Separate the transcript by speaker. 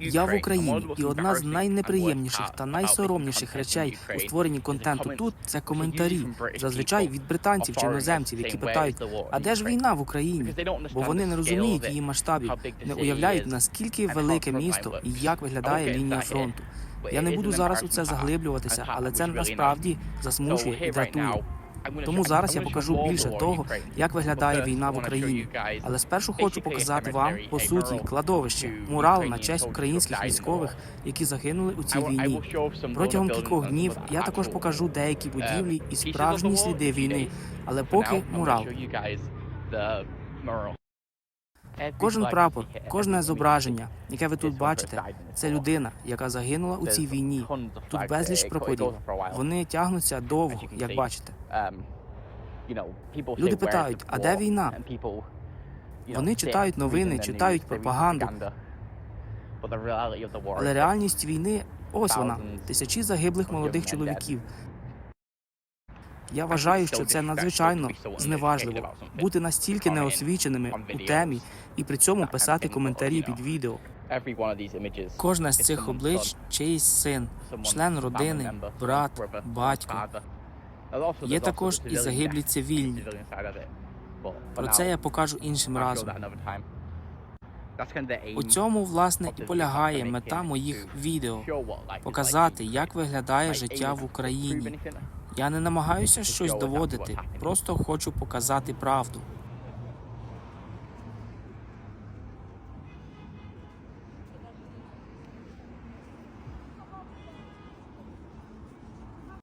Speaker 1: Я в Україні, і одна з найнеприємніших та найсоромніших речей у створенні контенту тут це коментарі, зазвичай від британців чи іноземців, які питають, а де ж війна в Україні? Бо вони не розуміють її масштабів, не уявляють наскільки велике місто і як виглядає лінія фронту. Я не буду зараз у це заглиблюватися, але це насправді засмучує і дратує. Тому зараз я покажу більше того, як виглядає війна в Україні. Але спершу хочу показати вам по суті кладовище, мурал на честь українських військових, які загинули у цій війні. Протягом кількох днів я також покажу деякі будівлі і справжні сліди війни. Але поки мурал. Кожен прапор, кожне зображення, яке ви тут бачите, це людина, яка загинула у цій війні. Тут безліч прапорів. Вони тягнуться довго, як бачите.
Speaker 2: Люди питають, а де війна?
Speaker 1: Вони читають новини, читають пропаганду, але реальність війни ось вона: тисячі загиблих молодих чоловіків. Я вважаю, що це надзвичайно зневажливо бути настільки неосвіченими у темі і при цьому писати коментарі під відео. Кожне з цих облич чиїсь син, член родини, брат, батько. Є також і загиблі цивільні. Про це я покажу іншим разом. У цьому власне і полягає мета моїх відео показати, як виглядає життя в Україні. Я не намагаюся щось доводити, просто хочу показати правду.